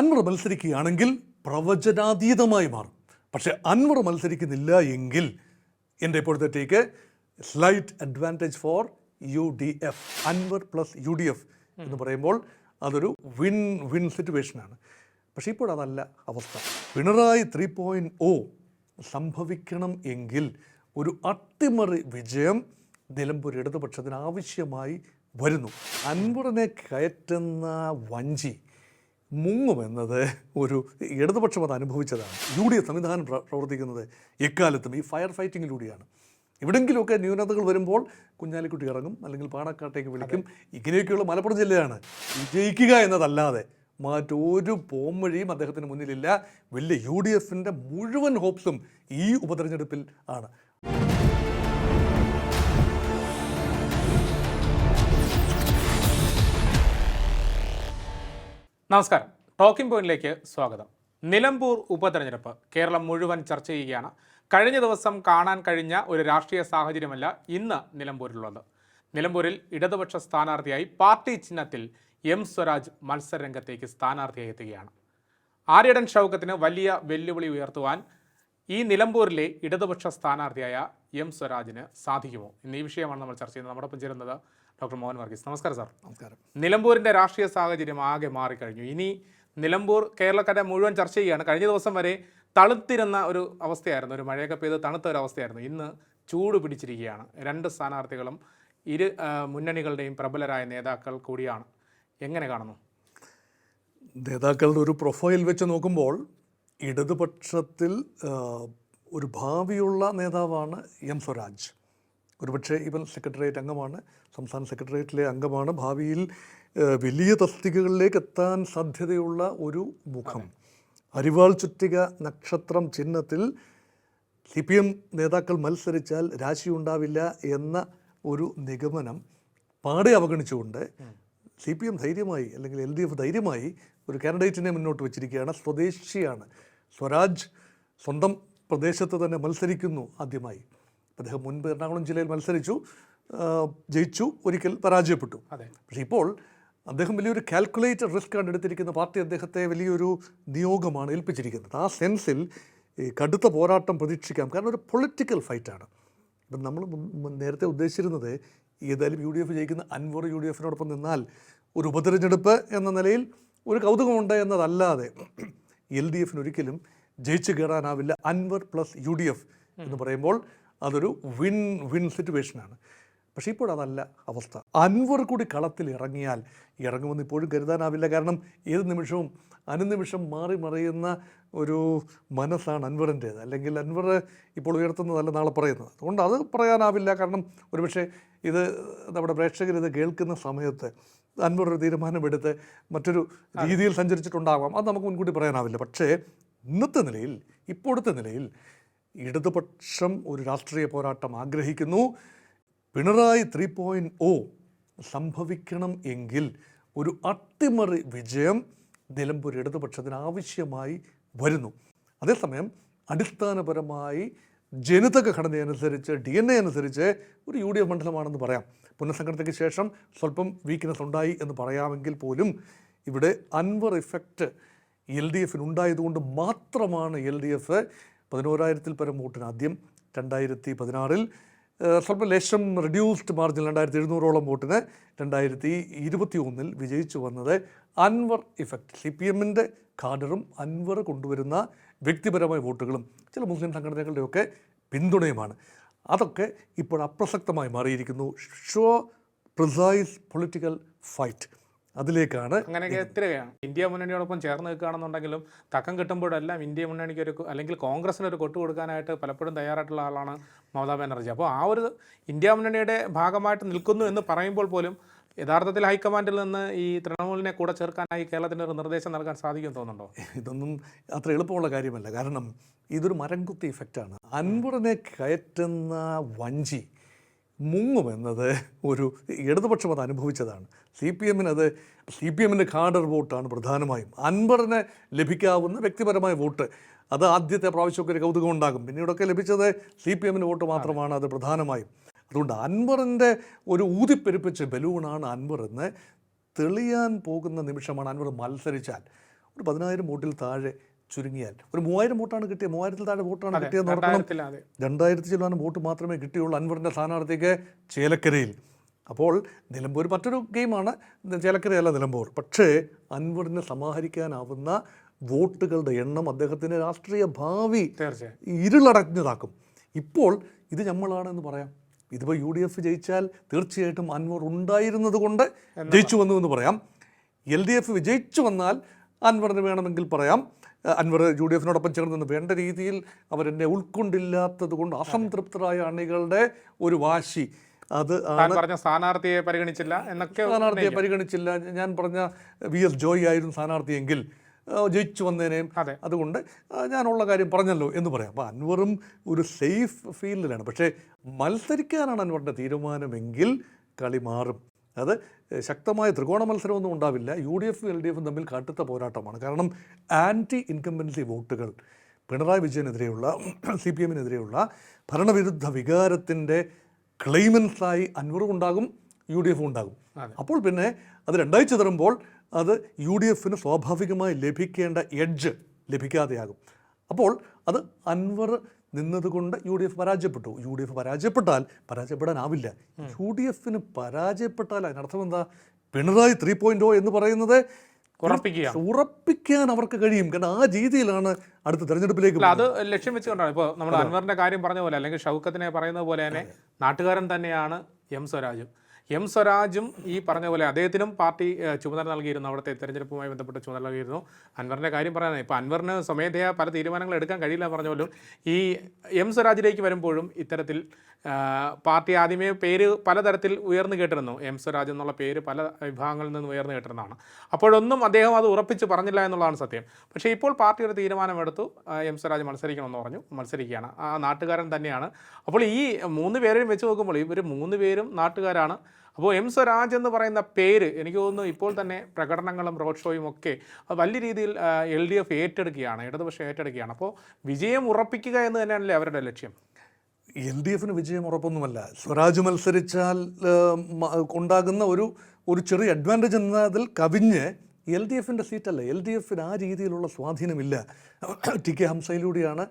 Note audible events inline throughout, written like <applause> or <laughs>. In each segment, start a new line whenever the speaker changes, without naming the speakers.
അൻവർ മത്സരിക്കുകയാണെങ്കിൽ പ്രവചനാതീതമായി മാറും. പക്ഷെ അൻവർ മത്സരിക്കുന്നില്ല എങ്കിൽ എന്റെ ഇപ്പോഴത്തെ take slight advantage for U D F Anvar plus U D F എന്ന് പറയുമ്പോൾ അതൊരു വിൻ വിൻ സിറ്റുവേഷനാണ് പക്ഷേ ഇപ്പോൾ അതല്ല അവസ്ഥ. പിണറായി ത്രീ പോയിന്റ് ഒ സംഭവിക്കണം എങ്കിൽ ഒരു അട്ടിമറി വിജയം നിലമ്പൂർ ഇടതുപക്ഷത്തിന് ആവശ്യമായി വരുന്നു. അൻവറിനെ കയറ്റുന്ന വഞ്ചി മുങ്ങുമെന്നത് ഒരു ഇടതുപക്ഷം അത് അനുഭവിച്ചതാണ്. യു ഡി എഫ് സംവിധാനം പ്ര- പ്രവർത്തിക്കുന്നത് എക്കാലത്തും ഈ ഫയർ ഫൈറ്റിങ്ങിലൂടെയാണ്. എവിടെങ്കിലുമൊക്കെ ന്യൂനതകൾ വരുമ്പോൾ കുഞ്ഞാലിക്കുട്ടി ഇറങ്ങും അല്ലെങ്കിൽ പാണക്കാട്ടേക്ക് വിളിക്കും. ഇങ്ങനെയൊക്കെയുള്ള മലപ്പുറം ജില്ലയാണ്. വിജയിക്കുക എന്നതല്ലാതെ മറ്റൊരു പോംവഴിയും അദ്ദേഹത്തിന് മുന്നിലില്ല. വലിയ യു ഡി എഫിന്റെ മുഴുവൻ ഹോപ്സും ഈ ഉപതെരഞ്ഞെടുപ്പിൽ ആണ്.
നമസ്കാരം. ടോക്കിംഗ് പോയിന്റിലേക്ക് സ്വാഗതം. നിലമ്പൂർ ഉപതെരഞ്ഞെടുപ്പ് കേരളം മുഴുവൻ ചർച്ച ചെയ്യുകയാണ്. കഴിഞ്ഞ ദിവസം കാണാൻ കഴിഞ്ഞ ഒരു രാഷ്ട്രീയ സാഹചര്യമല്ല ഇന്ന് നിലമ്പൂരിലുള്ളത്. നിലമ്പൂരിൽ ഇടതുപക്ഷ സ്ഥാനാർത്ഥിയായി പാർട്ടി ചിഹ്നത്തിൽ എം സ്വരാജ് മത്സരരംഗത്തേക്ക് സ്ഥാനാർത്ഥിയായി എത്തുകയാണ്. ആര്യടൻ ഷൗക്കത്തിന് വലിയ വെല്ലുവിളി ഉയർത്തുവാൻ ഈ നിലമ്പൂരിലെ ഇടതുപക്ഷ സ്ഥാനാർത്ഥിയായ എം സ്വരാജിന് സാധിക്കുമോ? ഇന്ന് ഈ വിഷയമാണ് നമ്മൾ ചർച്ച ചെയ്യുന്നത്. നമ്മുടെ ഒപ്പം ചേരുന്നത് ഡോക്ടർ മോഹൻ വർഗീസ്. നമസ്കാരം സാർ.
നമസ്കാരം.
നിലമ്പൂരിന്റെ രാഷ്ട്രീയ സാഹചര്യം ആകെ മാറിക്കഴിഞ്ഞു. ഇനി നിലമ്പൂർ കേരളക്കര മുഴുവൻ ചർച്ച ചെയ്യുകയാണ്. കഴിഞ്ഞ ദിവസം വരെ തണുത്തിരുന്ന ഒരു അവസ്ഥയായിരുന്നു. ഒരു മഴയൊക്കെ പെയ്ത് തണുത്ത ഒരു അവസ്ഥയായിരുന്നു. ഇന്ന് ചൂട് പിടിച്ചിരിക്കുകയാണ്. രണ്ട് സ്ഥാനാർത്ഥികളും ഇരു മുന്നണികളുടെയും പ്രബലരായ നേതാക്കൾ കൂടിയാണ്. എങ്ങനെ കാണുന്നു?
നേതാക്കളുടെ ഒരു പ്രൊഫൈൽ വെച്ച് നോക്കുമ്പോൾ ഇടതുപക്ഷത്തിൽ ഒരു ഭാവിയുള്ള നേതാവാണ് എം സ്വരാജ്. ഒരുപക്ഷെ ഇവൻ സെക്രട്ടേറിയറ്റ് അംഗമാണ് സംസ്ഥാന സെക്രട്ടേറിയറ്റിലെ അംഗമാണ്. ഭാവിയിൽ വലിയ തസ്തികകളിലേക്ക് എത്താൻ സാധ്യതയുള്ള ഒരു മുഖം. അരിവാൾ ചുറ്റിക നക്ഷത്രം ചിഹ്നത്തിൽ സി പി എം നേതാക്കൾ മത്സരിച്ചാൽ രാശി ഉണ്ടാവില്ല എന്ന ഒരു നിഗമനം പാടെ അവഗണിച്ചുകൊണ്ട് സി പി എം ധൈര്യമായി അല്ലെങ്കിൽ എൽ ഡി എഫ് ധൈര്യമായി ഒരു കാൻഡിഡേറ്റിനെ മുന്നോട്ട് വെച്ചിരിക്കുകയാണ്. സ്വദേശിയാണ്. സ്വരാജ് സ്വന്തം പ്രദേശത്ത് തന്നെ മത്സരിക്കുന്നു ആദ്യമായി. അദ്ദേഹം മുൻപ് എറണാകുളം ജില്ലയിൽ മത്സരിച്ചു ജയിച്ചു ഒരിക്കൽ പരാജയപ്പെട്ടു. പക്ഷേ ഇപ്പോൾ അദ്ദേഹം വലിയൊരു കാൽക്കുലേറ്റഡ് റിസ്ക് ആണ് എടുത്തിരിക്കുന്ന പാർട്ടി അദ്ദേഹത്തെ വലിയൊരു നിയോഗമാണ് ഏൽപ്പിച്ചിരിക്കുന്നത്. ആ സെൻസിൽ ഈ കടുത്ത പോരാട്ടം പ്രതീക്ഷിക്കാം. കാരണം ഒരു പൊളിറ്റിക്കൽ ഫൈറ്റാണ് ഇപ്പം നമ്മൾ നേരത്തെ ഉദ്ദേശിച്ചിരുന്നത് ഏതായാലും യു ഡി എഫ് ജയിക്കുന്ന അൻവർ യു ഡി എഫിനോടൊപ്പം നിന്നാൽ ഒരു ഉപതെരഞ്ഞെടുപ്പ് എന്ന നിലയിൽ ഒരു കൗതുകമുണ്ട് എന്നതല്ലാതെ എൽ ഡി എഫിനൊരിക്കലും ജയിച്ചു കയറാനാവില്ല Anvar plus U D F എന്ന് പറയുമ്പോൾ അതൊരു വിൻ വിൻ സിറ്റുവേഷനാണ് പക്ഷേ ഇപ്പോൾ അതല്ല അവസ്ഥ. അൻവർ കൂടി കളത്തിൽ ഇറങ്ങിയാൽ ഇറങ്ങുമെന്ന് ഇപ്പോഴും കരുതാനാവില്ല. കാരണം ഏത് നിമിഷവും അനുനിമിഷം മാറി മറിയുന്ന ഒരു മനസ്സാണ് അൻവറിന്റേത്. അല്ലെങ്കിൽ അൻവർ ഇപ്പോൾ ഉയർത്തുന്നതല്ല നാളെ പറയുന്നത്. അതുകൊണ്ട് അത് പറയാനാവില്ല. കാരണം ഒരുപക്ഷെ ഇത് നമ്മുടെ പ്രേക്ഷകർ ഇത് കേൾക്കുന്ന സമയത്ത് അൻവർ ഒരു തീരുമാനമെടുത്ത് മറ്റൊരു രീതിയിൽ സഞ്ചരിച്ചിട്ടുണ്ടാവാം. അത് നമുക്ക് മുൻകൂട്ടി പറയാനാവില്ല. പക്ഷേ ഇന്നത്തെ നിലയിൽ ഇപ്പോഴത്തെ നിലയിൽ ഇടതുപക്ഷം ഒരു രാഷ്ട്രീയ പോരാട്ടം ആഗ്രഹിക്കുന്നു. പിണറായി ത്രീ പോയിന്റ് ഒ സംഭവിക്കണം എങ്കിൽ ഒരു അട്ടിമറി വിജയം നിലമ്പൂർ ഇടതുപക്ഷത്തിന് ആവശ്യമായി വരുന്നു. അതേസമയം അടിസ്ഥാനപരമായി ജനിതക ഘടനയനുസരിച്ച് ഡി എൻ എ അനുസരിച്ച് ഒരു യു ഡി എഫ് മണ്ഡലമാണെന്ന് പറയാം. പുനഃസംഘടനയ്ക്ക് ശേഷം സ്വല്പം വീക്ക്നെസ് ഉണ്ടായി എന്ന് പറയാമെങ്കിൽ പോലും ഇവിടെ അൻവർ ഇഫക്റ്റ് എൽ ഡി എഫിനുണ്ടായതുകൊണ്ട് മാത്രമാണ് എൽ ഡി എഫ് പതിനോരായിരത്തിൽ പരം വോട്ടിന് ആദ്യം രണ്ടായിരത്തി പതിനാറിൽ സ്വല്പ ലേശം റിഡ്യൂസ്ഡ് മാർജിൻ രണ്ടായിരത്തി എഴുന്നൂറോളം വോട്ടിന് രണ്ടായിരത്തി ഇരുപത്തി ഒന്നിൽ വിജയിച്ചു വന്നത് അൻവർ ഇഫക്റ്റ് സി പി എമ്മിന്റെ ഖാഡറും അൻവർ കൊണ്ടുവരുന്ന വ്യക്തിപരമായ വോട്ടുകളും ചില മുസ്ലിം സംഘടനകളുടെയൊക്കെ പിന്തുണയുമാണ്. അതൊക്കെ ഇപ്പോൾ അപ്രസക്തമായി മാറിയിരിക്കുന്നു. ഷോ പ്രിസൈസ് പൊളിറ്റിക്കൽ ഫൈറ്റ് അതിലേക്കാണ്
അങ്ങനെയൊക്കെ എത്രയാണ്? ഇന്ത്യ മുന്നണിയോടൊപ്പം ചേർന്ന് നിൽക്കുകയാണെന്നുണ്ടെങ്കിലും തക്കം കിട്ടുമ്പോഴെല്ലാം ഇന്ത്യ മുന്നണിക്ക് ഒരു അല്ലെങ്കിൽ കോൺഗ്രസിന് ഒരു കൊട്ടു കൊടുക്കാനായിട്ട് പലപ്പോഴും തയ്യാറായിട്ടുള്ള ആളാണ് മമതാ ബാനർജി. അപ്പോൾ ആ ഒരു ഇന്ത്യ മുന്നണിയുടെ ഭാഗമായിട്ട് നിൽക്കുന്നു എന്ന് പറയുമ്പോൾ പോലും യഥാർത്ഥത്തിൽ ഹൈക്കമാൻഡിൽ നിന്ന് ഈ തൃണമൂലിനെ കൂടെ ചേർക്കാനായി കേരളത്തിന് ഒരു നിർദ്ദേശം നൽകാൻ സാധിക്കും തോന്നുന്നുണ്ടോ?
ഇതൊന്നും അത്ര എളുപ്പമുള്ള കാര്യമല്ല. കാരണം ഇതൊരു മരംകുത്തി ഇഫക്റ്റാണ് അൻപുടനെ കയറ്റുന്ന വഞ്ചി മുങ്ങുമെന്നത് ഒരു ഇടതുപക്ഷം അത് അനുഭവിച്ചതാണ്. സി പി എമ്മിന് അത് സി പി എമ്മിന്റെ കാഡർ വോട്ടാണ് പ്രധാനമായും. അൻവറിന് ലഭിക്കാവുന്ന വ്യക്തിപരമായ വോട്ട് അത് ആദ്യത്തെ പ്രാവശ്യമൊക്കെ ഒരു കൗതുകം ഉണ്ടാകും. പിന്നീടൊക്കെ ലഭിച്ചത് സി പി എമ്മിന്റെ വോട്ട് മാത്രമാണ് അത് പ്രധാനമായും. അതുകൊണ്ട് അൻവറിന്റെ ഒരു ഊതിപ്പെരുപ്പിച്ച ബലൂണാണ് അൻവർ എന്ന് തെളിയാൻ പോകുന്ന നിമിഷമാണ് അൻവർ മത്സരിച്ചാൽ. ഒരു പതിനായിരം വോട്ടിൽ താഴെ ചുരുങ്ങിയാൽ. ഒരു മൂവായിരം വോട്ടാണ് കിട്ടിയത്. മൂവായിരത്തിൽ താഴെ വോട്ടാണ്
കിട്ടിയത് നടക്കണം
രണ്ടായിരത്തി ചില്ലാനും വോട്ട് മാത്രമേ കിട്ടിയുള്ളൂ അൻവറിന്റെ സ്ഥാനാർത്ഥിക്ക് ചേലക്കരയിൽ. അപ്പോൾ നിലമ്പൂർ മറ്റൊരു ഗെയിമാണ്. ചേലക്കരയല്ല നിലമ്പൂർ. പക്ഷേ അൻവറിനെ സമാഹരിക്കാനാവുന്ന വോട്ടുകളുടെ എണ്ണം അദ്ദേഹത്തിന്റെ രാഷ്ട്രീയ ഭാവി ഇരുളടഞ്ഞതാക്കും. ഇപ്പോൾ ഇത് നമ്മളാണെന്ന് പറയാം. ഇതിപ്പോൾ യു ഡി എഫ് ജയിച്ചാൽ തീർച്ചയായിട്ടും അൻവർ ഉണ്ടായിരുന്നത് കൊണ്ട് ജയിച്ചു വന്നു എന്ന് പറയാം. എൽ ഡി എഫ് വിജയിച്ചു വന്നാൽ അൻവറിന് വേണമെങ്കിൽ പറയാം. അൻവർ യു ഡി എഫിനോടൊപ്പം ചേർന്ന് നിന്ന് വേണ്ട രീതിയിൽ അവരെന്നെ ഉൾക്കൊണ്ടില്ലാത്തത് കൊണ്ട് അസംതൃപ്തരായ അണികളുടെ ഒരു വാശി. അത്
പറഞ്ഞ സ്ഥാനാർത്ഥിയെ പരിഗണിച്ചില്ല എന്നൊക്കെ
സ്ഥാനാർത്ഥിയെ പരിഗണിച്ചില്ല. ഞാൻ പറഞ്ഞ വി എസ് ജോയി ആയിരുന്നു സ്ഥാനാർത്ഥിയെങ്കിൽ ജയിച്ചു വന്നതിനെയും
അതെ.
അതുകൊണ്ട് ഞാനുള്ള കാര്യം പറഞ്ഞല്ലോ എന്ന് പറയാം. അപ്പോൾ അൻവറും ഒരു സേഫ് ഫീൽഡിലാണ്. പക്ഷേ മത്സരിക്കാനാണ് അൻവറിന്റെ തീരുമാനമെങ്കിൽ കളി മാറും. അത് ശക്തമായ ത്രികോണ മത്സരമൊന്നും ഉണ്ടാവില്ല. യു ഡി എഫും എൽ ഡി എഫും തമ്മിൽ കാട്ടുത്ത പോരാട്ടമാണ്. കാരണം ആന്റി ഇൻകമ്പൻസി വോട്ടുകൾ പിണറായി വിജയനെതിരെയുള്ള <clears throat> സി പി എമ്മിനെതിരെയുള്ള ഭരണവിരുദ്ധ വികാരത്തിന്റെ ക്ലെയിമൻസായി അൻവറും ഉണ്ടാകും യു ഡി എഫും ഉണ്ടാകും. അപ്പോൾ പിന്നെ അത് രണ്ടായി ചിതറുമ്പോൾ അത് യു ഡി എഫിന് സ്വാഭാവികമായി ലഭിക്കേണ്ട എഡ്ജ് ലഭിക്കാതെയാകും. അപ്പോൾ അത് അൻവർ നിന്നതുകൊണ്ട് യു ഡി എഫ് പരാജയപ്പെട്ടു. യു ഡി എഫ് പരാജയപ്പെട്ടാൽ പരാജയപ്പെടാനാവില്ല. യു ഡി എഫിന് പരാജയപ്പെട്ടാൽ അതിനർത്ഥം എന്താ? പിണറായി ത്രീ പോയിന്റ് എന്ന് പറയുന്നത് ഉറപ്പിക്കാൻ അവർക്ക് കഴിയും. കാരണം ആ രീതിയിലാണ് അടുത്ത തെരഞ്ഞെടുപ്പിലേക്ക്
അത് ലക്ഷ്യം വെച്ചുകൊണ്ടാണ്. ഇപ്പോൾ നമ്മൾ അൻവറിന്റെ കാര്യം പറഞ്ഞ പോലെ അല്ലെങ്കിൽ ഷൗക്കത്തിനെ പറയുന്ന പോലെ തന്നെ നാട്ടുകാരൻ തന്നെയാണ് എം സ്വരാജും. എം സ്വരാജും ഈ പറഞ്ഞ പോലെ അദ്ദേഹത്തിനും പാർട്ടി ചുമതല നൽകിയിരുന്നു. അവിടുത്തെ തെരഞ്ഞെടുപ്പുമായി ബന്ധപ്പെട്ട ചുമതല നൽകിയിരുന്നു. അൻവറിന്റെ കാര്യം പറയാനാണ് ഇപ്പോൾ അൻവറിന് സ്വമേധയാ പല തീരുമാനങ്ങൾ എടുക്കാൻ കഴിയില്ല പറഞ്ഞ പോലും ഈ എം സ്വരാജിലേക്ക് വരുമ്പോഴും ഇത്തരത്തിൽ പാർട്ടി ആദ്യമേ പേര് പലതരത്തിൽ ഉയർന്നു കേട്ടിരുന്നു. എം സ്വരാജ് എന്നുള്ള പേര് പല വിഭാഗങ്ങളിൽ നിന്ന് ഉയർന്നു കേട്ടിരുന്നതാണ്. അപ്പോഴൊന്നും അദ്ദേഹം അത് ഉറപ്പിച്ച് പറഞ്ഞില്ല എന്നുള്ളതാണ് സത്യം. പക്ഷേ ഇപ്പോൾ പാർട്ടി ഒരു തീരുമാനമെടുത്തു. എം സ്വരാജ് മത്സരിക്കണമെന്ന് പറഞ്ഞു. മത്സരിക്കുകയാണ്. ആ നാട്ടുകാരൻ തന്നെയാണ്. അപ്പോൾ ഈ മൂന്ന് പേരെയും വെച്ച് നോക്കുമ്പോൾ ഇവർ മൂന്ന് പേരും നാട്ടുകാരാണ്. അപ്പോൾ എം സ്വരാജ് എന്ന് പറയുന്ന പേര് എനിക്ക് തോന്നുന്നു ഇപ്പോൾ തന്നെ പ്രകടനങ്ങളും റോഡ് ഷോയും ഒക്കെ വലിയ രീതിയിൽ എൽ ഡി എഫ് ഏറ്റെടുക്കുകയാണ് ഇടതുപക്ഷം ഏറ്റെടുക്കുകയാണ്. അപ്പോൾ വിജയം ഉറപ്പിക്കുക എന്ന് തന്നെയാണല്ലേ അവരുടെ ലക്ഷ്യം?
എൽ ഡി എഫിന് വിജയം ഉറപ്പൊന്നുമല്ല. സ്വരാജ് മത്സരിച്ചാൽ ഉണ്ടാകുന്ന ഒരു ഒരു ചെറിയ അഡ്വാന്റേജ് എന്നതിൽ കവിഞ്ഞ് എൽ ഡി എഫിന്റെ സീറ്റല്ല? എൽ ഡി എഫിന് ആ രീതിയിലുള്ള സ്വാധീനമില്ല. ടി കെ ഹംസയിലൂടെയാണ്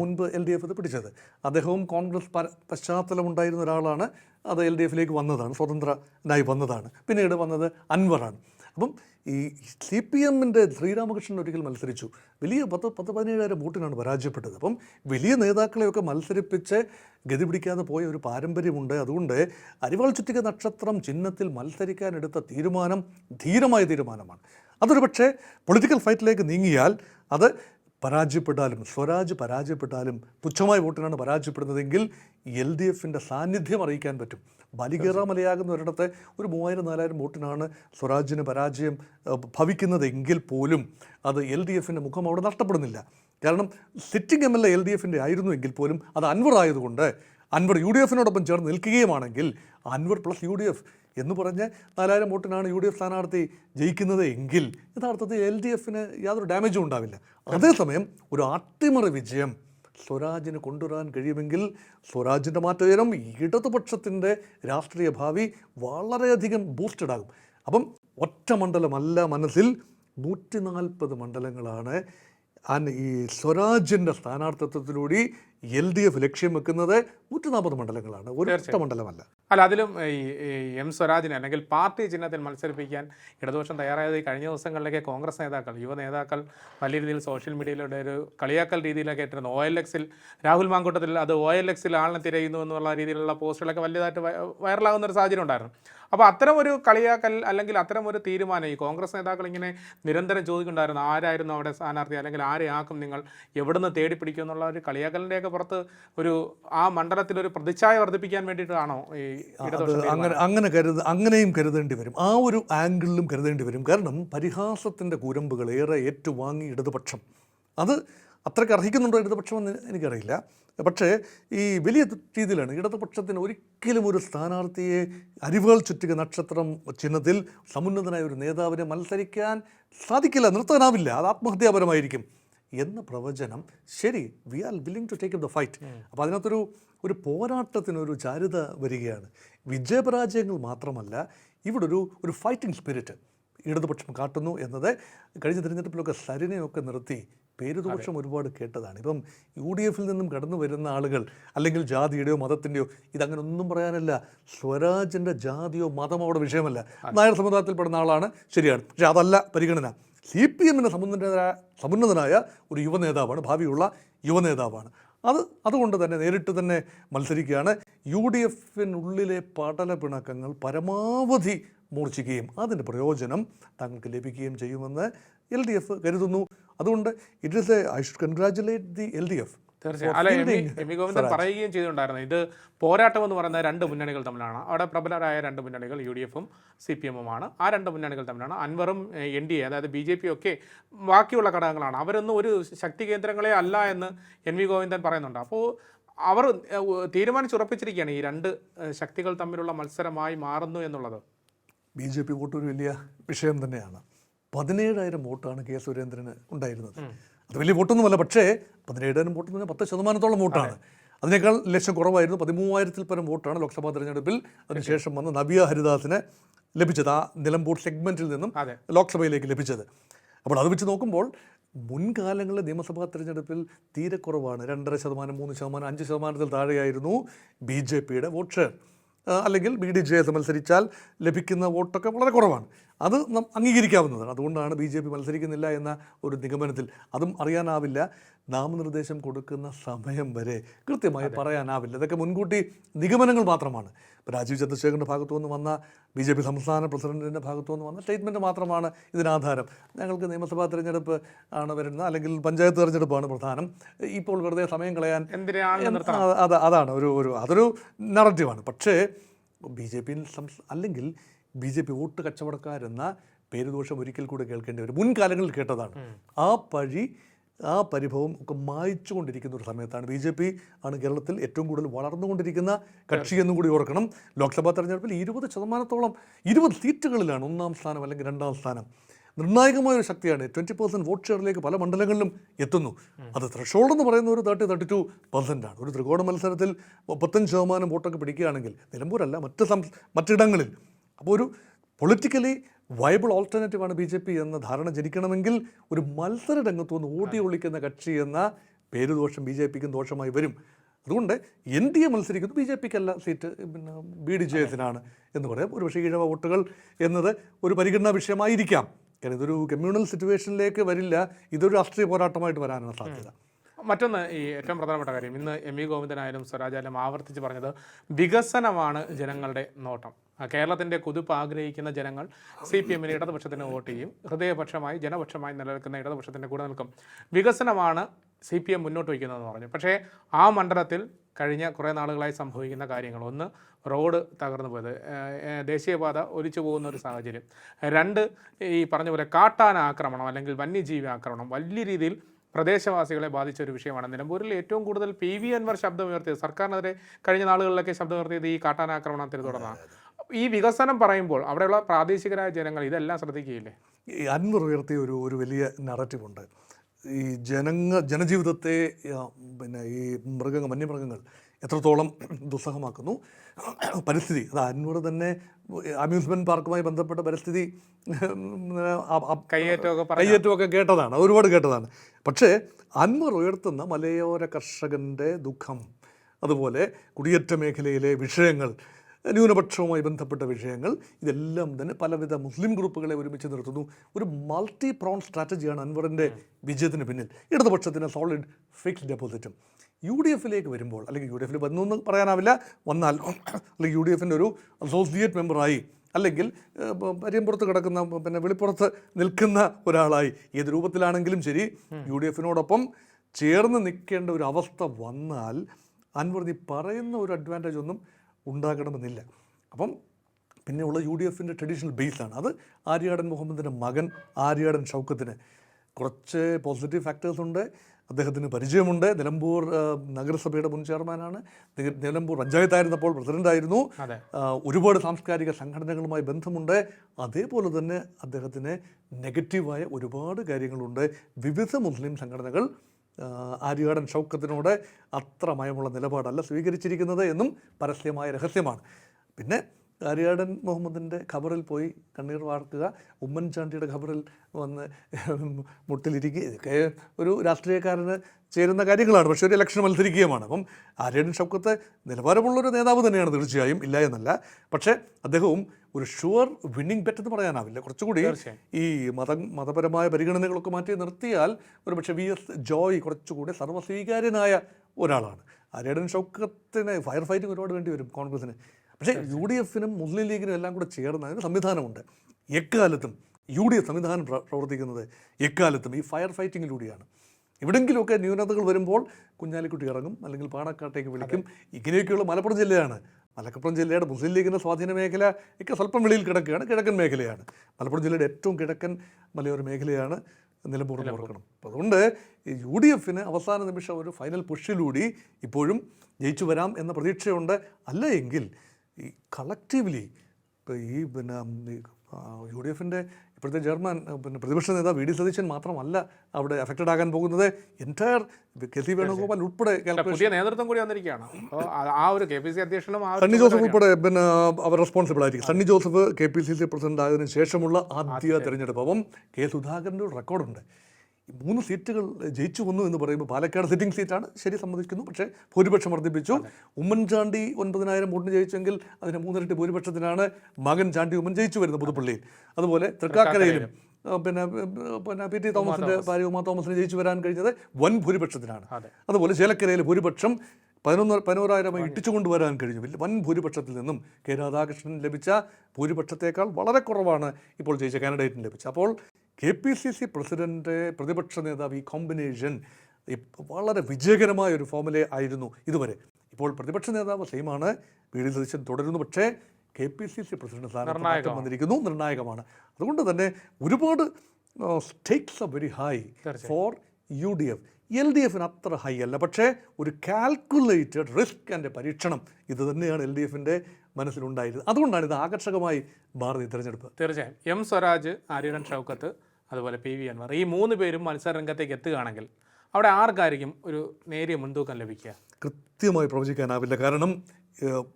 മുൻപ് എൽ ഡി എഫ് ഇത് പിടിച്ചത്. അദ്ദേഹവും കോൺഗ്രസ് പശ്ചാത്തലം പശ്ചാത്തലമുണ്ടായിരുന്ന ഒരാളാണ്. അത് എൽ ഡി എഫിലേക്ക് വന്നതാണ് സ്വതന്ത്രനായി വന്നതാണ്. പിന്നീട് വന്നത് അൻവറാണ്. അപ്പം ഈ സി പി എമ്മിന്റെ ശ്രീരാമകൃഷ്ണൻ ഒരിക്കൽ മത്സരിച്ചു. വലിയ പത്ത് പത്ത് പതിനേഴായിരം വോട്ടിനാണ് പരാജയപ്പെട്ടത്. അപ്പം വലിയ നേതാക്കളെയൊക്കെ മത്സരിപ്പിച്ച് ഗതി പിടിക്കാതെ പോയ ഒരു പാരമ്പര്യമുണ്ട്. അതുകൊണ്ട് അരിവാൾ ചുറ്റിക നക്ഷത്രം ചിഹ്നത്തിൽ മത്സരിക്കാനെടുത്ത തീരുമാനം ധീരമായ തീരുമാനമാണ്. അതൊരു പക്ഷേ പൊളിറ്റിക്കൽ ഫൈറ്റിലേക്ക് നീങ്ങിയാൽ അത് പരാജയപ്പെട്ടാലും സ്വരാജ് പരാജയപ്പെട്ടാലും പുച്ഛമായ വോട്ടിനാണ് പരാജയപ്പെടുന്നതെങ്കിൽ എൽ ഡി എഫിന്റെ സാന്നിധ്യം അറിയിക്കാൻ പറ്റും. ബലികേറ മലയാകുന്ന ഒരിടത്ത് ഒരു മൂവായിരം നാലായിരം വോട്ടിനാണ് സ്വരാജിന് പരാജയം ഭവിക്കുന്നതെങ്കിൽ പോലും അത് എൽ ഡി എഫിന്റെ മുഖം അവിടെ നഷ്ടപ്പെടുന്നില്ല. കാരണം sitting M L A L D എഫിന്റെ ആയിരുന്നു എങ്കിൽ പോലും അത് അൻവർ ആയതുകൊണ്ട് അൻവർ യു ഡി എഫിനോടൊപ്പം ചേർന്ന് നിൽക്കുകയുമാണെങ്കിൽ Anvar plus U D F എന്ന് പറഞ്ഞ് നാലായിരം വോട്ടിനാണ് യു ഡി എഫ് സ്ഥാനാർത്ഥി ജയിക്കുന്നത് എങ്കിൽ യഥാർത്ഥത്തിൽ എൽ ഡി എഫിന് യാതൊരു ഡാമേജും ഉണ്ടാവില്ല. അതേസമയം ഒരു അട്ടിമറി വിജയം സ്വരാജിന് കൊണ്ടുവരാൻ കഴിയുമെങ്കിൽ സ്വരാജിന്റെ മാറ്റുയരം ഇടതുപക്ഷത്തിന്റെ രാഷ്ട്രീയ ഭാവി വളരെയധികം ബൂസ്റ്റഡ് ആകും. അപ്പം ഒറ്റ മണ്ഡലമല്ല മനസ്സിൽ നൂറ്റി നാൽപ്പത് മണ്ഡലങ്ങളാണ് ഈ സ്വരാജിന്റെ സ്ഥാനാർത്ഥിത്വത്തിലൂടെ എൽ ഡി എഫ് ലക്ഷ്യം വെക്കുന്നത് നൂറ്റി നാൽപ്പത് മണ്ഡലങ്ങളാണ്. ഒരു ഒറ്റ മണ്ഡലമല്ല.
അല്ല അതിലും ഈ എം സ്വരാജിനെ അല്ലെങ്കിൽ പാർട്ടി ചിഹ്നത്തിൽ മത്സരിപ്പിക്കാൻ ഇടതുപക്ഷം തയ്യാറായത് ഈ കഴിഞ്ഞ ദിവസങ്ങളിലൊക്കെ കോൺഗ്രസ് നേതാക്കൾ യുവ നേതാക്കൾ വലിയ രീതിയിൽ സോഷ്യൽ മീഡിയയിലൂടെ ഒരു കളിയാക്കൽ രീതിയിലൊക്കെ ഇട്ടിരുന്നു. ഒ എൽ എക്സിൽ രാഹുൽ മാങ്കൂട്ടത്തിൽ അത് ഒ എൽ എക്സിൽ ആളിനെ തിരയുന്നു എന്നുള്ള രീതിയിലുള്ള പോസ്റ്റുകളൊക്കെ വലിയതായിട്ട് വൈറലാകുന്ന ഒരു സാഹചര്യം ഉണ്ടായിരുന്നു. അപ്പോൾ അത്തരം ഒരു കളിയാക്കൽ അല്ലെങ്കിൽ അത്തരം ഒരു തീരുമാനം ഈ കോൺഗ്രസ് നേതാക്കൾ ഇങ്ങനെ നിരന്തരം ചോദിക്കുന്നുണ്ടായിരുന്നു ആരായിരുന്നു അവിടെ സ്ഥാനാർത്ഥി? അല്ലെങ്കിൽ ആരെയാക്കും നിങ്ങൾ? എവിടുന്ന് തേടി പിടിക്കും? എന്നുള്ള ഒരു കളിയാക്കലിന്റെയൊക്കെ പുറത്ത് ഒരു ആ മണ്ഡലത്തിൽ ഒരു പ്രതിച്ഛായ വർദ്ധിപ്പിക്കാൻ വേണ്ടിയിട്ടാണോ ഈ
അങ്ങനെ അങ്ങനെ കരുത അങ്ങനെയും കരുതേണ്ടി വരും. ആ ഒരു ആംഗിളിലും കരുതേണ്ടി വരും. കാരണം പരിഹാസത്തിന്റെ കുരമ്പുകൾ ഏറെ ഏറ്റുവാങ്ങി ഇടതുപക്ഷം. അത് അത്രയ്ക്ക് അർഹിക്കുന്നുണ്ടോ ഇടതുപക്ഷം എന്ന് എനിക്കറിയില്ല. പക്ഷേ ഈ വലിയ രീതിയിലാണ് ഇടതുപക്ഷത്തിന് ഒരിക്കലും ഒരു സ്ഥാനാർത്ഥിയെ അരിവുകൾ ചുറ്റുക നക്ഷത്രം ചിഹ്നത്തിൽ സമുന്നതനായ ഒരു നേതാവിനെ മത്സരിക്കാൻ സാധിക്കില്ല നിർത്താനാവില്ല അത് ആത്മഹത്യാപരമായിരിക്കും എന്ന പ്രവചനം ശരി we are willing to take the fight അപ്പോൾ അതിനകത്തൊരു ഒരു പോരാട്ടത്തിനൊരു ചാരുത വരികയാണ്. വിജയപരാജയങ്ങൾ മാത്രമല്ല ഇവിടെ ഒരു ഒരു ഫൈറ്റിംഗ് സ്പിരിറ്റ് ഇടതുപക്ഷം കാട്ടുന്നു എന്നത് കഴിഞ്ഞ തിരഞ്ഞെടുപ്പിലൊക്കെ സരിനെയൊക്കെ നിർത്തി പേരുദോഷം ഒരുപാട് കേട്ടതാണ്. ഇപ്പം യു ഡി എഫിൽ നിന്നും കടന്നു വരുന്ന ആളുകൾ അല്ലെങ്കിൽ ജാതിയുടെയോ മതത്തിന്റെയോ ഇതങ്ങനെ ഒന്നും പറയാനല്ല. സ്വരാജിന്റെ ജാതിയോ മതമോ അവിടെ വിഷയമല്ല. നായർ സമുദായത്തിൽപ്പെടുന്ന ആളാണ് ശരിയാണ്. പക്ഷേ അതല്ല പരിഗണന. സി പി എമ്മിന്റെ സമുന്നതനായ സമുന്നതനായ ഒരു യുവ നേതാവാണ് ഭാവിയുള്ള യുവ നേതാവാണ് അത് അതുകൊണ്ട് തന്നെ നേരിട്ട് തന്നെ മത്സരിക്കുകയാണ്. യു ഡി എഫിനുള്ളിലെ പടല പിണക്കങ്ങൾ പരമാവധി മൂർച്ഛിക്കുകയും അതിന്റെ പ്രയോജനം തങ്ങൾക്ക് ലഭിക്കുകയും ചെയ്യുമെന്ന് എൽ ഡി എഫ് കരുതുന്നു. അതുകൊണ്ട് it is a I should congratulate the L D F
തീർച്ചയായും. അല്ല എം എം വി ഗോവിന്ദൻ പറയുകയും ചെയ്തിട്ടുണ്ടായിരുന്നു ഇത് പോരാട്ടം എന്ന് പറയുന്ന രണ്ട് മുന്നണികൾ തമ്മിലാണ്. അവിടെ പ്രബലരായ രണ്ട് മുന്നണികൾ യു ഡി എഫും സി പി എമ്മുമാണ്. ആ രണ്ട് മുന്നണികൾ തമ്മിലാണ്. അൻവറും എൻ ഡി എ അതായത് ബി ജെ പി ഒക്കെ ബാക്കിയുള്ള ഘടകങ്ങളാണ്. അവരൊന്നും ഒരു ശക്തി കേന്ദ്രങ്ങളെ അല്ല എന്ന് എൻ വി ഗോവിന്ദൻ പറയുന്നുണ്ട്. അപ്പോൾ അവർ തീരുമാനിച്ചുറപ്പിച്ചിരിക്കുകയാണ് ഈ രണ്ട് ശക്തികൾ തമ്മിലുള്ള മത്സരമായി മാറുന്നു എന്നുള്ളത്.
ബി ജെ പി വോട്ട് ഒരു വലിയ വിഷയം തന്നെയാണ്. പതിനേഴായിരം വോട്ടാണ് കെ സുരേന്ദ്രന് ഉണ്ടായിരുന്നത്. അത് വലിയ വോട്ടൊന്നുമല്ല പക്ഷേ പതിനേഴായിരം വോട്ട് എന്ന് പറഞ്ഞാൽ പത്ത് ശതമാനത്തോളം വോട്ടാണ്. അതിനേക്കാൾ ലക്ഷം കുറവായിരുന്നു. പതിമൂവായിരത്തിൽ പരം വോട്ടാണ് ലോക്സഭാ തെരഞ്ഞെടുപ്പിൽ അതിനുശേഷം വന്ന നവ്യ ഹരിദാസിന് ലഭിച്ചത് ആ നിലമ്പൂർ സെഗ്മെന്റിൽ നിന്നും ലോക്സഭയിലേക്ക് ലഭിച്ചത്. അപ്പോൾ അത് വെച്ച് നോക്കുമ്പോൾ മുൻകാലങ്ങളിലെ നിയമസഭാ തെരഞ്ഞെടുപ്പിൽ തീരെ കുറവാണ്. രണ്ടര ശതമാനം മൂന്ന് ശതമാനം അഞ്ച് ശതമാനത്തിൽ താഴെയായിരുന്നു ബി ജെ പിയുടെ വോട്ട്. ഷെയർ അല്ലെങ്കിൽ ബി ഡി ജെ എസ് മത്സരിച്ചാൽ ലഭിക്കുന്ന വോട്ടൊക്കെ വളരെ കുറവാണ്. അത് അംഗീകരിക്കാവുന്നതാണ്. അതുകൊണ്ടാണ് ബി ജെ പി മത്സരിക്കുന്നില്ല എന്ന ഒരു നിഗമനത്തിൽ. അതും അറിയാനാവില്ല. നാമനിർദ്ദേശം കൊടുക്കുന്ന സമയം വരെ കൃത്യമായി പറയാനാവില്ല. ഇതൊക്കെ മുൻകൂട്ടി നിഗമനങ്ങൾ മാത്രമാണ്. ഇപ്പോൾ രാജീവ് ചന്ദ്രശേഖറിന്റെ ഭാഗത്തു നിന്ന് വന്ന ബി ജെ പി സംസ്ഥാന പ്രസിഡന്റിന്റെ ഭാഗത്തു നിന്ന് വന്ന സ്റ്റേറ്റ്മെന്റ് മാത്രമാണ് ഇതിനാധാരം. ഞങ്ങൾക്ക് നിയമസഭാ തിരഞ്ഞെടുപ്പ് ആണ് വരുന്നത്. അല്ലെങ്കിൽ പഞ്ചായത്ത് തിരഞ്ഞെടുപ്പാണ് പ്രധാനം. ഇപ്പോൾ വെറുതെ സമയം കളയാൻ അതാണ് ഒരു ഒരു അതൊരു നറേറ്റീവാണ് പക്ഷേ ബി ജെ പി അല്ലെങ്കിൽ ബി ജെ പി വോട്ട് കച്ചവടക്കാരെന്ന പേരുദോഷം ഒരിക്കൽ കൂടെ കേൾക്കേണ്ടി വരും. മുൻകാലങ്ങളിൽ കേട്ടതാണ്. ആ പഴി ആ പരിഭവം ഒക്കെ മായ്ച്ചു കൊണ്ടിരിക്കുന്ന ഒരു സമയത്താണ് ബി ജെ പി ആണ് കേരളത്തിൽ ഏറ്റവും കൂടുതൽ വളർന്നുകൊണ്ടിരിക്കുന്ന കക്ഷി എന്നും കൂടി ഓർക്കണം. ലോക്സഭാ തെരഞ്ഞെടുപ്പിൽ ഇരുപത് ശതമാനത്തോളം ഇരുപത് സീറ്റുകളിലാണ് ഒന്നാം സ്ഥാനം അല്ലെങ്കിൽ രണ്ടാം സ്ഥാനം. നിർണായകമായ ഒരു ശക്തിയാണ്. ട്വന്റി പെർസെന്റ് വോട്ട് ഷെയറിലേക്ക് പല മണ്ഡലങ്ങളിലും എത്തുന്നു. അത് ത്രഷോൾഡ് എന്ന് പറയുന്ന ഒരു തേർട്ടി തേർട്ടി ടു പെർസെന്റ് ആണ്. ഒരു ത്രികോണ മത്സരത്തിൽ മുപ്പത്തഞ്ച് ശതമാനം വോട്ടൊക്കെ പിടിക്കുകയാണെങ്കിൽ നിലമ്പൂരല്ല മറ്റ് സം മറ്റിടങ്ങളിൽ അപ്പോൾ ഒരു പൊളിറ്റിക്കലി വയബിൾ ഓൾട്ടർനേറ്റീവാണ് ബി ജെ പി എന്ന ധാരണ ജനിക്കണമെങ്കിൽ ഒരു മത്സര രംഗത്ത് നിന്ന് ഓടി ഒളിക്കുന്ന കക്ഷി എന്ന പേരുദോഷം ബി ജെ പിക്കും ദോഷമായി വരും. അതുകൊണ്ട് എൻ ഡി എ മത്സരിക്കുന്നത് ബി ജെ പിക്കല്ല സീറ്റ് പിന്നെ ബി ഡി ജെ എസിനാണ് എന്ന് പറയാം. ഒരു പക്ഷേ ഈഴവ വോട്ടുകൾ എന്നത് ഒരു പരിഗണനാ വിഷയമായിരിക്കാം. കാരണം ഇതൊരു കമ്മ്യൂണൽ സിറ്റുവേഷനിലേക്ക് വരില്ല. ഇതൊരു രാഷ്ട്രീയ പോരാട്ടമായിട്ട് വരാനാണ് സാധ്യത.
മറ്റൊന്ന് ഈ ഏറ്റവും പ്രധാനപ്പെട്ട കാര്യം. ഇന്ന് എം വി ഗോവിന്ദനായാലും സ്വരാജായാലും ആവർത്തിച്ച് പറഞ്ഞത് വികസനമാണ് ജനങ്ങളുടെ നോട്ടം. ആ, കേരളത്തിന്റെ കുതിപ്പ് ആഗ്രഹിക്കുന്ന ജനങ്ങൾ സി പി എമ്മിന് ഇടതുപക്ഷത്തിന് വോട്ട് ചെയ്യും. ഹൃദയപക്ഷമായി ജനപക്ഷമായി നിലനിൽക്കുന്ന ഇടതുപക്ഷത്തിന്റെ കൂടെ നിൽക്കും. വികസനമാണ് സി പി എം മുന്നോട്ട് വയ്ക്കുന്നതെന്ന് പറഞ്ഞു. പക്ഷേ ആ മണ്ഡലത്തിൽ കഴിഞ്ഞ കുറേ നാളുകളായി സംഭവിക്കുന്ന കാര്യങ്ങൾ. ഒന്ന് റോഡ് തകർന്നു പോയത്. ദേശീയപാത ഒലിച്ചു പോകുന്ന ഒരു സാഹചര്യം. രണ്ട് ഈ പറഞ്ഞ പോലെ കാട്ടാന ആക്രമണം അല്ലെങ്കിൽ വന്യജീവി ആക്രമണം വലിയ രീതിയിൽ പ്രദേശവാസികളെ ബാധിച്ച ഒരു വിഷയമാണ്. നിലമ്പൂരിൽ ഏറ്റവും കൂടുതൽ പി വി അൻവർ ശബ്ദമുയർത്തിയത്. സർക്കാരിനെതിരെ കഴിഞ്ഞ നാളുകളിലൊക്കെ ശബ്ദമുയർത്തിയത് ഈ കാട്ടാനാക്രമണത്തിന് തുടർന്നാണ്. ഈ വികസനം പറയുമ്പോൾ അവിടെയുള്ള പ്രാദേശികരായ ജനങ്ങൾ ഇതെല്ലാം ശ്രദ്ധിക്കുകയില്ലേ?
ഈ അൻവർ ഉയർത്തിയ ഒരു ഒരു വലിയ നറേറ്റീവുണ്ട് ഈ ജനങ്ങൾ ജനജീവിതത്തെ പിന്നെ ഈ മൃഗങ്ങൾ വന്യമൃഗങ്ങൾ എത്രത്തോളം ദുസ്സഹമാക്കുന്നു. പരിസ്ഥിതി അത് അൻവർ തന്നെ അമ്യൂസ്മെന്റ് പാർക്കുമായി ബന്ധപ്പെട്ട പരിസ്ഥിതി
കയ്യേറ്റമൊക്കെ
കേട്ടതാണ് ഒരുപാട് കേട്ടതാണ്. പക്ഷേ അൻവർ ഉയർത്തുന്ന മലയോര കർഷകന്റെ ദുഃഖം അതുപോലെ കുടിയേറ്റ മേഖലയിലെ വിഷയങ്ങൾ ന്യൂനപക്ഷവുമായി ബന്ധപ്പെട്ട വിഷയങ്ങൾ ഇതെല്ലാം തന്നെ പലവിധ മുസ്ലിം ഗ്രൂപ്പുകളെ ഒരുമിച്ച് നിർത്തുന്നു. ഒരു മൾട്ടി പ്രോൺ സ്ട്രാറ്റജിയാണ് അൻവറിന്റെ വിജയത്തിന് പിന്നിൽ. ഇടതുപക്ഷത്തിന് സോളിഡ് ഫിക്സ്ഡ് ഡെപ്പോസിറ്റും യു ഡി എഫിലേക്ക് വരുമ്പോൾ അല്ലെങ്കിൽ യു ഡി എഫിൽ വന്നു എന്ന് പറയാനാവില്ല വന്നാൽ അല്ലെങ്കിൽ യു ഡി എഫിന്റെ ഒരു അസോസിയേറ്റ് മെമ്പറായി അല്ലെങ്കിൽ പരിയമ്പുറത്ത് കിടക്കുന്ന പിന്നെ വെളിപ്പുറത്ത് നിൽക്കുന്ന ഒരാളായി ഏത് രൂപത്തിലാണെങ്കിലും ശരി യു ഡി എഫിനോടൊപ്പം ചേർന്ന് നിൽക്കേണ്ട ഒരു അവസ്ഥ വന്നാൽ അൻവർ നീ പറയുന്ന ഒരു അഡ്വാന്റേജ് ഒന്നും ഉണ്ടാകണമെന്നില്ല. അപ്പം പിന്നെയുള്ള യു ഡി എഫിന്റെ ട്രഡീഷണൽ ബേസാണ് അത് ആര്യാടൻ മുഹമ്മദിന്റെ മകൻ ആര്യാടൻ ഷൗക്കത്തിന്. കുറച്ച് പോസിറ്റീവ് ഫാക്ടേഴ്സ് ഉണ്ട്. അദ്ദേഹത്തിന് പരിചയമുണ്ട്. നിലമ്പൂർ നഗരസഭയുടെ മുൻ ചെയർമാനാണ്. നിലമ്പൂർ പഞ്ചായത്തായിരുന്നപ്പോൾ
പ്രസിഡന്റായിരുന്നു
ആയിരുന്നു ഒരുപാട് സാംസ്കാരിക സംഘടനകളുമായി ബന്ധമുണ്ട്. അതേപോലെ തന്നെ അദ്ദേഹത്തിന് നെഗറ്റീവായ ഒരുപാട് കാര്യങ്ങളുണ്ട്. വിവിധ മുസ്ലിം സംഘടനകൾ ആര്യാടൻ ഷൗക്കത്തിനോട് അത്ര മയമുള്ള നിലപാടല്ല സ്വീകരിച്ചിരിക്കുന്നത് എന്നും പരസ്യമായ രഹസ്യമാണ്. പിന്നെ ആര്യാടൻ മുഹമ്മദിന്റെ ഖബറിൽ പോയി കണ്ണീർ വാർക്കുക ഉമ്മൻചാണ്ടിയുടെ ഖബറിൽ വന്ന് മുട്ടിലിരിക്കുക ഇതൊക്കെ ഒരു രാഷ്ട്രീയക്കാരന് ചേരുന്ന കാര്യങ്ങളാണ്. പക്ഷേ ഒരു ഇലക്ഷൻ മത്സരിക്കുകയുമാണ്. അപ്പം ആര്യാടൻ ഷൗക്കത്ത് നിലവാരമുള്ളൊരു നേതാവ് തന്നെയാണ് തീർച്ചയായും ഇല്ല എന്നല്ല. പക്ഷേ അദ്ദേഹവും ഒരു ഷുവർ വിന്നിംഗ് ബെറ്റ് എന്ന് പറയാനാവില്ല. കുറച്ചുകൂടി ഈ മത മതപരമായ പരിഗണനകളൊക്കെ മാറ്റി നിർത്തിയാൽ ഒരു പക്ഷേ വി എസ് ജോയ് കുറച്ചുകൂടി സർവസ്വീകാര്യനായ ഒരാളാണ്. അരേഡൻ ഷൗക്കത്തിന് ഫയർ ഫൈറ്റിംഗ് ഒരുപാട് വേണ്ടി വരും കോൺഗ്രസിന് പക്ഷേ യു ഡി എഫിനും മുസ്ലിം ലീഗിനും എല്ലാം കൂടെ ചേർന്ന് അതിന് സംവിധാനമുണ്ട്. എക്കാലത്തും യു ഡി എഫ് സംവിധാനം പ്രവർത്തിക്കുന്നത് എക്കാലത്തും ഈ ഫയർ ഫൈറ്റിങ്ങിലൂടെയാണ് എവിടെങ്കിലുമൊക്കെ ന്യൂനതകൾ വരുമ്പോൾ കുഞ്ഞാലിക്കുട്ടി ഇറങ്ങും അല്ലെങ്കിൽ പാണക്കാട്ടേക്ക് വിളിക്കും. ഇങ്ങനെയൊക്കെയുള്ള മലപ്പുറം ജില്ലയാണ്. മലപ്പുറം ജില്ലയുടെ മുസ്ലിം ലീഗിന്റെ സ്വാധീന മേഖല ഒക്കെ സ്വല്പം വെളിയിൽ കിടക്കുകയാണ് കിഴക്കൻ മേഖലയാണ്. മലപ്പുറം ജില്ലയുടെ ഏറ്റവും കിഴക്കൻ മലയോര മേഖലയാണ് നിലമ്പൂർ ഓർക്കണം. അപ്പോൾ അതുകൊണ്ട് ഈ യു ഡി എഫിന് അവസാന നിമിഷം ഒരു ഫൈനൽ പുഷിലൂടി ഇപ്പോഴും ജയിച്ചു വരാം എന്ന പ്രതീക്ഷയുണ്ട്. അല്ല എങ്കിൽ ഈ കളക്റ്റീവ്ലി ഇപ്പോൾ ഈ പിന്നെ യു ഡി എഫിന്റെ ഇപ്പോഴത്തെ ചെയർമാൻ പിന്നെ പ്രതിപക്ഷ നേതാവ് വി ഡി സതീശൻ മാത്രമല്ല അവിടെ അഫക്റ്റഡ് ആകാൻ പോകുന്നത്. എന്റയർ കെ സി വേണുഗോപാൽ ഉൾപ്പെടെ
പുതിയ നേതൃത്വം കൂടി വന്നിരിക്കുകയാണ്. ആ ഒരു കെ പി സി അധ്യക്ഷനും
സണ്ണി ജോസഫ്. ഉൾപ്പെടെ പിന്നെ അവർ റെസ്പോൺസിബിൾ ആയിരിക്കും. Sunny Joseph K P C C president ആയതിനു ശേഷമുള്ള ആദ്യ തെരഞ്ഞെടുപ്പ്. അപ്പം കെ സുധാകരന്റെ ഒരു റെക്കോർഡുണ്ട് മൂന്ന് സീറ്റുകൾ ജയിച്ചു വന്നു എന്ന് പറയുമ്പോൾ പാലക്കാട് സിറ്റിംഗ് സീറ്റാണ് ശരി സമ്മതിക്കുന്നു. പക്ഷേ ഭൂരിപക്ഷം വർദ്ധിപ്പിച്ചു. ഉമ്മൻചാണ്ടി ഒൻപതിനായിരം വോട്ടിന് ജയിച്ചെങ്കിൽ അതിന് മൂന്നിരട്ടി ഭൂരിപക്ഷത്തിനാണ് മകൻ ചാണ്ടി ഉമ്മൻ ജയിച്ചു വരുന്നത് പുതുപ്പള്ളിയിൽ. അതുപോലെ തൃക്കാക്കരയിലും പിന്നെ പിന്നെ പി ടി തോമസിന്റെ ഭാര്യ ഉമാ തോമസിന് ജയിച്ചു വരാൻ കഴിഞ്ഞത് വൻ ഭൂരിപക്ഷത്തിനാണ്. അതുപോലെ ചേലക്കരയിൽ ഭൂരിപക്ഷം പതിനൊന്ന് പതിനോരായിരമായി ഇട്ടിച്ചു കൊണ്ടുവരാൻ കഴിഞ്ഞു വൻ ഭൂരിപക്ഷത്തിൽ നിന്നും കെ രാധാകൃഷ്ണൻ ലഭിച്ച ഭൂരിപക്ഷത്തേക്കാൾ വളരെ കുറവാണ് ഇപ്പോൾ ജയിച്ച കാൻഡിഡേറ്റിന് ലഭിച്ചത്. അപ്പോൾ K P C C president പ്രതിപക്ഷ നേതാവ് ഈ കോമ്പിനേഷൻ വളരെ വിജയകരമായ ഒരു ഫോമുല ആയിരുന്നു ഇതുവരെ. ഇപ്പോൾ പ്രതിപക്ഷ നേതാവ് സെയിമാണ്. വി. ഡി. സതീശൻ തുടരുന്നു. പക്ഷേ K P C C president
സ്ഥാനം
വന്നിരിക്കുന്നു. നിർണായകമാണ്. അതുകൊണ്ട് തന്നെ ഒരുപാട് stakes are very high for U D F. L D എഫിന് അത്ര ഹൈ അല്ല. പക്ഷേ ഒരു കാൽക്കുലേറ്റഡ് റിസ്ക് ആൻഡ് പരീക്ഷണം ഇത് തന്നെയാണ് എൽ ഡി എഫിന്റെ മനസ്സിലുണ്ടായിരുന്നത്. അതുകൊണ്ടാണ് ഇത് ആകർഷകമായി മാറുന്നത് തിരഞ്ഞെടുപ്പ് തെരഞ്ഞെടുപ്പ്.
തീർച്ചയായും. എം സ്വരാജ് ആര്യടൻ ഷൗക്കത്ത് അതുപോലെ പി വി അൻവർ. ഈ മൂന്ന് പേരും മത്സരരംഗത്തേക്ക് എത്തുകയാണെങ്കിൽ അവിടെ ആർക്കായിരിക്കും ഒരു നേരിയ മുൻതൂക്കം ലഭിക്കുക?
കൃത്യമായി പ്രവചിക്കാനാവില്ല. കാരണം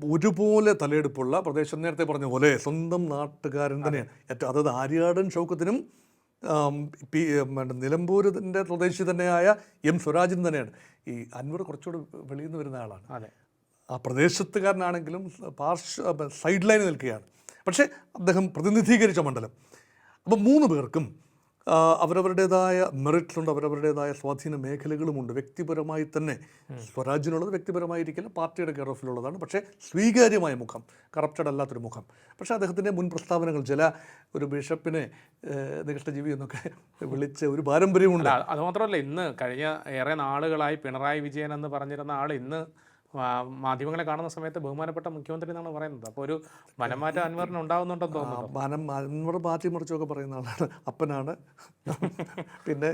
ഒരുപോലെ തലയെടുപ്പുള്ള പ്രദേശം നേരത്തെ പറഞ്ഞ പോലെ സ്വന്തം നാട്ടുകാരൻ തന്നെയാണ്. ഏറ്റവും അതായത് ആര്യാടൻ ഷൗക്കത്തിനും പി നിലമ്പൂരിന്റെ സ്വദേശി തന്നെയായ എം സ്വരാജിനും തന്നെയാണ്. ഈ അൻവർ കുറച്ചുകൂടി വെളിയിൽ നിന്ന് വരുന്ന ആളാണ്.
അതെ.
ആ പ്രദേശത്തുകാരനാണെങ്കിലും പാർശ്വ സൈഡ് ലൈനിൽ നിൽക്കുകയാണ്. പക്ഷേ അദ്ദേഹം പ്രതിനിധീകരിച്ച മണ്ഡലം. അപ്പം മൂന്ന് പേർക്കും അവരവരുടേതായ മെറിറ്റിലുണ്ട് അവരവരുടേതായ സ്വാധീന മേഖലകളുമുണ്ട്. വ്യക്തിപരമായി തന്നെ സ്വരാജിനുള്ളത് വ്യക്തിപരമായിരിക്കില്ല പാർട്ടിയുടെ കെയർ ഓഫിലുള്ളതാണ് പക്ഷേ സ്വീകാര്യമായ മുഖം കറപ്റ്റഡ് അല്ലാത്തൊരു മുഖം. പക്ഷേ അദ്ദേഹത്തിന്റെ മുൻ പ്രസ്താവനകൾ ചില ഒരു ബിഷപ്പിനെ നികഷ്ടജീവി എന്നൊക്കെ വിളിച്ച ഒരു പാരമ്പര്യമുണ്ട്.
അതുമാത്രമല്ല അത് മാത്രമല്ല ഇന്ന് കഴിഞ്ഞ ഏറെ നാളുകളായി പിണറായി വിജയൻ എന്ന് പറഞ്ഞിരുന്ന ആൾ ഇന്ന് മാധ്യമങ്ങളെ കാണുന്ന സമയത്ത് ബഹുമാനപ്പെട്ട മുഖ്യമന്ത്രി എന്നാണ് പറയുന്നത്. അപ്പോൾ ഒരു മനംമാറ്റം അൻവറിന് ഉണ്ടാവുന്നുണ്ടെന്ന് തോന്നുന്നു.
മനം അൻവർ മാറ്റി മറിച്ചൊക്കെ പറയുന്ന ആളാണ്. അപ്പനാണ്. പിന്നെ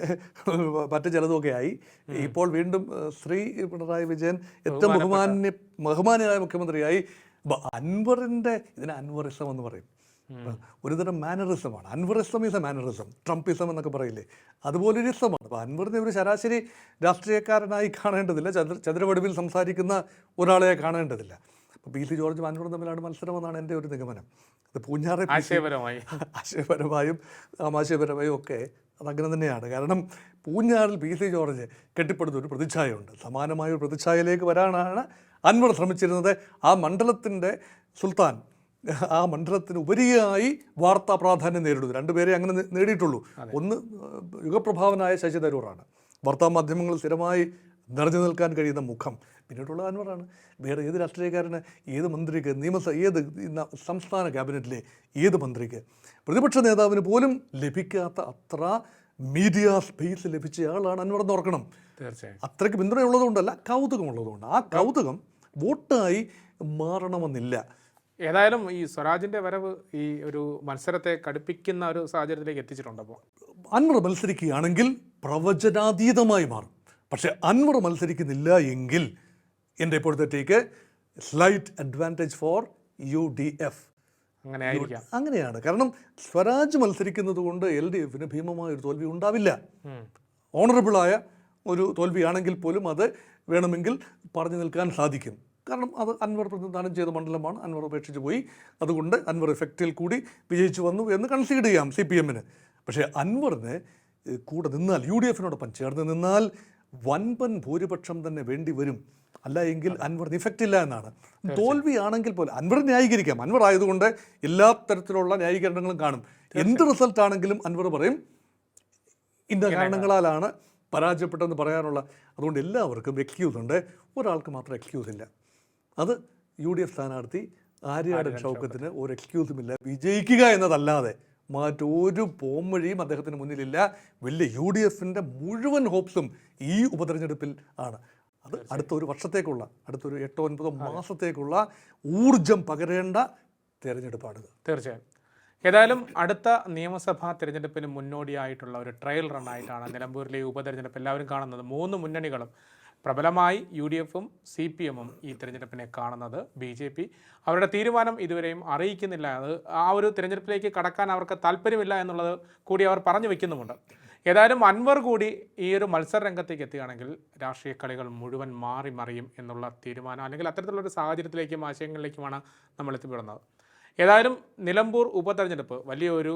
മറ്റു ചിലതൊക്കെ ആയി. ഇപ്പോൾ വീണ്ടും ശ്രീ പിണറായി വിജയൻ ഏറ്റവും ബഹുമാന്യ ബഹുമാന്യനായ മുഖ്യമന്ത്രിയായി. അൻവറിന്റെ ഇതിന് അൻവറിസം എന്ന് പറയും. ഒരുതരം മാനറിസമാണ്. അൻവറിസം ഈസ് എ മാനറിസം. ട്രംപിസം എന്നൊക്കെ പറയില്ലേ? അതുപോലൊരു ഇസമാണ്. അപ്പോൾ അൻവറിനെ ഒരു ശരാശരി രാഷ്ട്രീയക്കാരനായി കാണേണ്ടതില്ല. ചതുര ചതുരവടിവിൽ സംസാരിക്കുന്ന ഒരാളെ കാണേണ്ടതില്ല. അപ്പോൾ പി സി ജോർജ് അൻവറും തമ്മിലാണ് മത്സരമെന്നാണ് എന്റെ ഒരു നിഗമനം. അത് പൂഞ്ഞാറെ
ആശയപരമായി. <laughs>
ആശയപരമായും ആമാശയപരമായും ഒക്കെ അതങ്ങനെ തന്നെയാണ്. കാരണം പൂഞ്ഞാറിൽ പി സി ജോർജ് കെട്ടിപ്പടുത്ത ഒരു പ്രതിച്ഛായയുണ്ട്. സമാനമായ ഒരു പ്രതിച്ഛായയിലേക്ക് വരാനാണ് അൻവർ ശ്രമിച്ചിരുന്നത്. ആ മണ്ഡലത്തിന്റെ സുൽത്താൻ ആ മണ്ഡലത്തിന് ഉപരിയായി വാർത്താ പ്രാധാന്യം നേരിടുന്നു. രണ്ടുപേരെ അങ്ങനെ നേടിയിട്ടുള്ളൂ. ഒന്ന് യുഗപ്രഭാവനായ ശശി തരൂറാണ്. വാർത്താ മാധ്യമങ്ങൾ സ്ഥിരമായി നിറഞ്ഞു നിൽക്കാൻ കഴിയുന്ന മുഖം. പിന്നീടുള്ള അൻവറാണ്. വേറെ ഏത് രാഷ്ട്രീയക്കാരന് ഏത് മന്ത്രിക്ക് നിയമസഭ ഏത് സംസ്ഥാന ക്യാബിനറ്റിലെ ഏത് മന്ത്രിക്ക് പ്രതിപക്ഷ നേതാവിന് പോലും ലഭിക്കാത്ത അത്ര മീഡിയ സ്പേസ് ലഭിച്ച ആളാണ് അൻവർ എന്ന് ഓർക്കണം.
തീർച്ചയായും.
അത്രയ്ക്ക് പിന്തുണയുള്ളതുകൊണ്ടല്ല കൗതുകമുള്ളതുകൊണ്ട്. ആ കൗതുകം വോട്ടായി മാറണമെന്നില്ല.
ഏതായാലും ഈ സ്വരാജിന്റെ വരവ് ഈ ഒരു മത്സരത്തെ കടുപ്പിക്കുന്ന ഒരു സാഹചര്യത്തിലേക്ക് എത്തിച്ചിട്ടുണ്ട് അപ്പോൾ
അൻവർ മത്സരിക്കുകയാണെങ്കിൽ പ്രവചനാതീതമായി മാറും. പക്ഷേ അൻവർ മത്സരിക്കുന്നില്ല എങ്കിൽ എന്റെ ഇപ്പോഴത്തെ take slight advantage for U D F
അങ്ങനെ
അങ്ങനെയാണ്. കാരണം സ്വരാജ് മത്സരിക്കുന്നത് കൊണ്ട് എൽ ഡി എഫിന് ഭീമമായ ഒരു തോൽവി ഉണ്ടാവില്ല. ഓണറബിളായ ഒരു തോൽവിയാണെങ്കിൽ പോലും അത് വേണമെങ്കിൽ പറഞ്ഞു നിൽക്കാൻ സാധിക്കും. കാരണം അത് അൻവർ പ്രതിനിധാനം ചെയ്ത മണ്ഡലമാണ്. അൻവർ ഉപേക്ഷിച്ച് പോയി. അതുകൊണ്ട് അൻവർ ഇഫക്റ്റിൽ കൂടി വിജയിച്ചു വന്നു എന്ന് കൺസീഡ് ചെയ്യാം സി പി എമ്മിന് പക്ഷേ അൻവറിന് കൂടെ നിന്നാൽ യു ഡി എഫിനോടൊപ്പം ചേർന്ന് നിന്നാൽ വൻപൻ ഭൂരിപക്ഷം തന്നെ വേണ്ടി വരും. അല്ല എങ്കിൽ അൻവറിന് ഇഫക്റ്റ് ഇല്ല എന്നാണ്. തോൽവിയാണെങ്കിൽ പോലും അൻവർ ന്യായീകരിക്കാം. അൻവർ ആയതുകൊണ്ട് എല്ലാ തരത്തിലുള്ള ന്യായീകരണങ്ങളും കാണും. എന്ത് റിസൾട്ട് ആണെങ്കിലും അൻവർ പറയും ഇന്ന കാരണങ്ങളാലാണ് പരാജയപ്പെട്ടെന്ന് പറയാനുള്ള. അതുകൊണ്ട് എല്ലാവർക്കും എക്സ്ക്യൂസ് ഉണ്ട്. ഒരാൾക്ക് മാത്രം എക്സ്ക്യൂസ് ഇല്ല. അത് യു ഡി എഫ് സ്ഥാനാർത്ഥി ആര്യാടൻ ഷൗക്കത്തിന് ഒരു എക്സ്ക്യൂസും ഇല്ല വിജയിക്കുക എന്നതല്ലാതെ മറ്റൊരു പോംവഴിയും അദ്ദേഹത്തിന് മുന്നിലില്ല. വലിയ യു ഡി എഫിന്റെ മുഴുവൻ ഹോപ്സും ഈ ഉപതെരഞ്ഞെടുപ്പിൽ ആണ്. അത് അടുത്ത ഒരു വർഷത്തേക്കുള്ള അടുത്തൊരു എട്ടോ ഒൻപതോ മാസത്തേക്കുള്ള ഊർജം പകരേണ്ട തിരഞ്ഞെടുപ്പാണിത്.
തീർച്ചയായും. ഏതായാലും അടുത്ത നിയമസഭാ തിരഞ്ഞെടുപ്പിന് മുന്നോടിയായിട്ടുള്ള ഒരു ട്രയൽ റണ്ണായിട്ടാണ് നിലമ്പൂരിലെ ഉപതെരഞ്ഞെടുപ്പ് എല്ലാവരും കാണുന്നത്. മൂന്ന് മുന്നണികളും പ്രബലമായി യു ഡി എഫും സി പി എമ്മും ഈ തിരഞ്ഞെടുപ്പിനെ കാണുന്നത് ബി ജെ പി. അവരുടെ തീരുമാനം ഇതുവരെയും അറിയിക്കുന്നില്ല. അത് ആ ഒരു തിരഞ്ഞെടുപ്പിലേക്ക് കടക്കാൻ അവർക്ക് താല്പര്യമില്ല എന്നുള്ളത് കൂടി അവർ പറഞ്ഞു വെക്കുന്നുമുണ്ട്. ഏതായാലും അൻവർ കൂടി ഈ ഒരു മത്സര രംഗത്തേക്ക് എത്തുകയാണെങ്കിൽ രാഷ്ട്രീയ കളികൾ മുഴുവൻ മാറി മറിയും എന്നുള്ള തീരുമാനം അല്ലെങ്കിൽ അത്തരത്തിലുള്ള ഒരു സാഹചര്യത്തിലേക്കും ആശയങ്ങളിലേക്കുമാണ് നമ്മൾ എത്തിപ്പെടുന്നത്. ഏതായാലും നിലമ്പൂർ ഉപതെരഞ്ഞെടുപ്പ് വലിയൊരു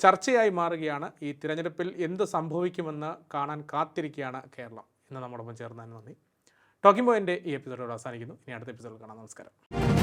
ചർച്ചയായി മാറുകയാണ്. ഈ തിരഞ്ഞെടുപ്പിൽ എന്ത് സംഭവിക്കുമെന്ന് കാണാൻ കാത്തിരിക്കുകയാണ് കേരളം. ഇന്ന് നമ്മോടൊപ്പം ചേർന്നതിന് നന്ദി. ടോക്കിംഗ് പോയിന്റെ ഈ എപ്പിസോഡോട് അവസാനിക്കുന്നു. ഇനി അടുത്ത എപ്പിസോഡിൽ കാണാം. നമസ്കാരം.